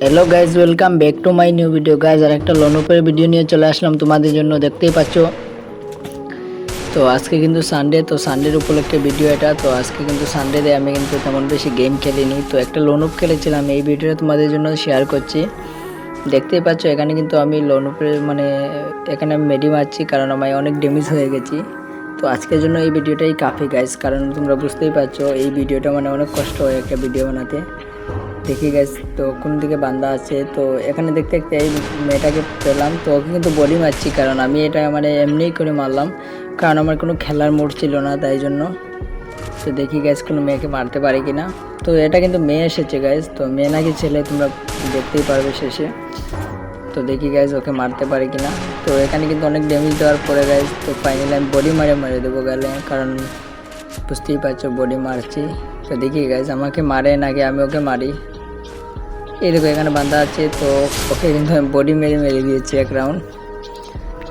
Hello guys welcome back to my new video guys আর একটা লনুপের video নিয়ে চলে আসলাম তোমাদের জন্য, দেখতেই পাচ্ছ? তো আজকে কিন্তু সানডে তো সানডের উপলক্ষে ভিডিও এটা। তো আজকে কিন্তু সানডেতে আমি কিন্তু তেমন বেশি গেম খেলিনি। তো একটা লোনুপ খেলেছিলাম, এই ভিডিওটা তোমাদের জন্য শেয়ার করছি। দেখতেই পাচ্ছ, এখানে কিন্তু আমি লোনুপের মানে এখানে আমি মেডি মারছি কারণ আমার অনেক ড্যামেজ হয়ে গেছি। তো আজকের জন্য এই ভিডিওটাই কাফি গাইজ কারণ তোমরা বুঝতেই পারছ, এই ভিডিওটা মানে অনেক কষ্ট হয় একটা ভিডিও বানাতে। দেখি গেছ, তো কোন দিকে বান্দা আছে, তো এখানে দেখতে দেখতে এই মেয়েটাকে পেলাম, তো ওকে কিন্তু বডি মারছি, কারণ আমি এটা মানে এমনিই করে মারলাম, কারণ আমার কোনো খেলার মোড ছিল না, তাই জন্য। তো দেখি গ্যাস কোনো মেয়েকে মারতে পারি কি না তো এটা কিন্তু মেয়ে এসেছে গ্যাস তো মেয়ে নাকি ছেলে তোমরা দেখতেই পারবে শেষে। তো দেখি গ্যাস ওকে মারতে পারি কি না তো এখানে কিন্তু অনেক ড্যামেজ দেওয়ার পরে গ্যাস তো ফাইনালি আমি বডি মারে মারে দেবো গেলে, কারণ বুঝতেই পারছ বডি মারছি। তো দেখি গ্যাস আমাকে মারে নাকি আমি ওকে মারি। এই দেখো, এখানে বাঁধা আছে, তো ওকে কিন্তু আমি বডি মেরে মেরে দিয়েছি এক রাউন্ড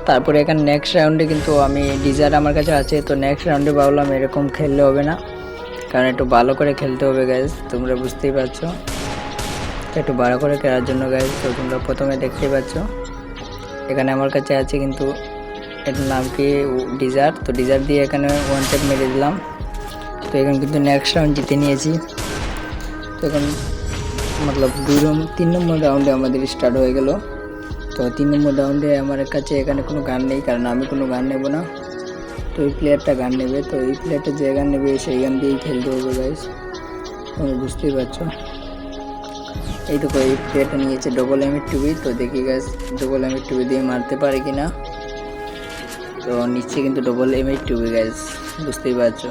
তারপরে এখানে নেক্সট রাউন্ডে কিন্তু আমি ডিজার আমার কাছে আছে, তো নেক্সট রাউন্ডে ভাবলাম এরকম খেললে হবে না। কারণ একটু ভালো করে খেলতে হবে গ্যাস তোমরা বুঝতেই পারছ। একটু ভালো করে খেলার জন্য গ্যাস তো তোমরা প্রথমে দেখতেই পাচ্ছ। এখানে আমার কাছে আছে কিন্তু এটার নাম কি? ডিজার তো ডিজার দিয়ে এখানে ওয়ান টেপ মেরে দিলাম। তো এখানে কিন্তু নেক্সট রাউন্ড জিতে নিয়েছি। তো এখন মতলব দুই নম্বর তিন নম্বর রাউন্ডে আমাদের স্টার্ট হয়ে গেল। তো তিন নম্বর রাউন্ডে আমার কাছে এখানে কোনো গান নেই, কারণ আমি কোনো গান নেব না। তো এই প্লেয়ারটা গান নেবে। তো এই প্লেয়ারটা যে গান নেবে, সেই গান দিয়েই খেলতে হবে গাইস তুমি বুঝতেই পারছ। এই দেখো, এই প্লেয়ারটা নিয়েছে ডবল এম টুবি তো দেখি গাছ ডবল এম টুবি দিয়ে মারতে পারে কি না তো নিচ্ছে কিন্তু ডবল এম টুবি গাছ বুঝতেই পারছ।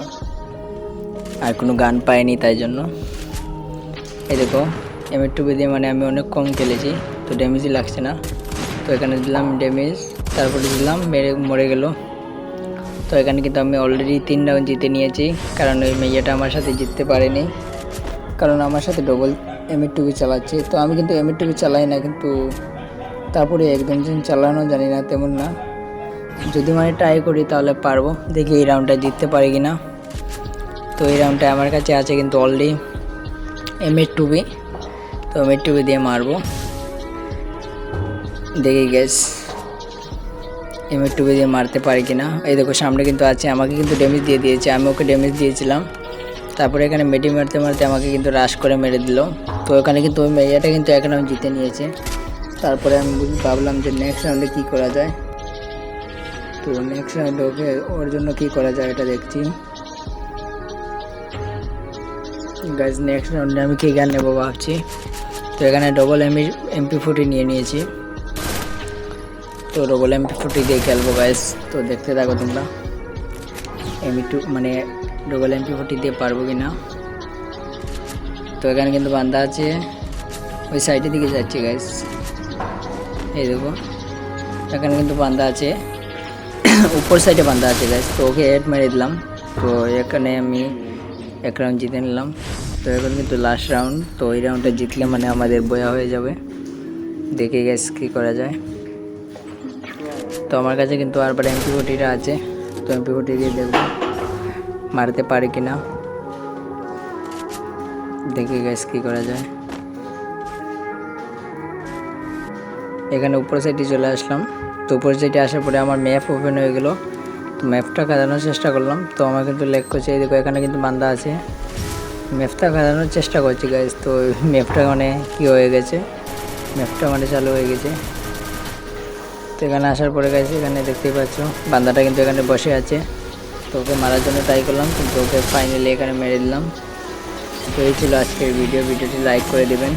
আর কোনো গান পাইনি তাই জন্য। এই দেখো এম টুবি দিয়ে মানে আমি অনেক কম খেলেছি, তো ড্যামেজই লাগছে না। তো এখানে দিলাম ড্যামেজ তারপরে দিলাম, মেরে, মরে গেল। তো এখানে কিন্তু আমি অলরেডি তিন রাউন্ড জিতে নিয়েছি, কারণ ওই মেয়েটা আমার সাথে জিততে পারেনি। কারণ আমার সাথে ডবল এম এর টুবি চালাচ্ছে, তো আমি কিন্তু এম এর টুবি চালাই না, কিন্তু তারপরে একদম যেন চালানো জানি না, তেমন না। যদি মানে ট্রাই করি তাহলে পারব, দেখি এই রাউন্ডটা জিততে পারি কি না তো এই রাউন্ডটা আমার কাছে আছে কিন্তু অলরেডি এম এর টুবি তো টুবি দিয়ে মারবো। দেখি গ্যাস এর টুবি দিয়ে মারতে পারি কিনা। এই দেখো, সামনে কিন্তু আছে, আমাকে কিন্তু ড্যামেজ দিয়ে দিয়েছে। আমি ওকে ড্যামেজ দিয়েছিলাম। তারপরে এখানে মেডি মারতে মারতে আমাকে কিন্তু রাশ করে মেরে দিল। তো এখানে কিন্তু ওই মেয়েটা কিন্তু এখন আমি জিতে নিয়েছে। তারপরে আমি ভাবলাম যে নেক্সট রাউন্ডে কী করা যায়? তো নেক্সট রাউন্ডে ওকে ওর জন্য কী করা যায় এটা দেখছি। গাইজ নেক্সট রাউন্ডে আমি কী গান নেব ভাবছি? তো এখানে ডবল এমপি এমপি ফুটি নিয়ে নিয়েছি। তো ডবল এমপি ফুটি দিয়ে খেলব গাইজ তো দেখতে থাকো তোমরা। এমপি টু মানে ডবল এমপি ফুটি দিয়ে পারব কি না? তো এখানে কিন্তু বান্ধা আছে। ওই সাইডের দিকে যাচ্ছি গাইজ এই দেখো। এখানে কিন্তু বান্ধা আছে। উপর সাইডে বান্ধা আছে গাইজ তো ওকে হেড মেরে দিলাম। তো এখানে আমি এক রাউন্ড জিতে নিলাম। তো এখন কিন্তু লাস্ট রাউন্ড তো ওই রাউন্ডটা জিতলে মানে আমাদের বয়া হয়ে যাবে। দেখে গেস কী করা যায়। তো আমার কাছে কিন্তু আরবার এমপি ফোর্টিটা আছে। তো এমপি ফোর্টি দিয়ে দেখব, মারতে পারে কি না দেখে গেস কী করা যায়। এখানে উপর সাইডে চলে আসলাম। তো উপর সাইডে আসার পরে আমার ম্যাপ ওপেন হয়ে গেল। তো ম্যাপটা কাটানোর চেষ্টা করলাম। তো আমার কিন্তু লেক করছে, এই দেখো এখানে কিন্তু বান্দা আছে। ম্যাপটা কাটানোর চেষ্টা করছি গাইজ তো ম্যাপটা মানে কী হয়ে গেছে? ম্যাপটা মানে চালু হয়ে গেছে। তো এখানে আসার পরে গেছে এখানে দেখতেই পাচ্ছ, বান্দাটা কিন্তু এখানে বসে আছে। তো ওকে মারার জন্য ট্রাই করলাম, কিন্তু ওকে ফাইনালি এখানে মেরে দিলাম। তো এই ছিল আজকের ভিডিও ভিডিওটি লাইক করে দেবেন।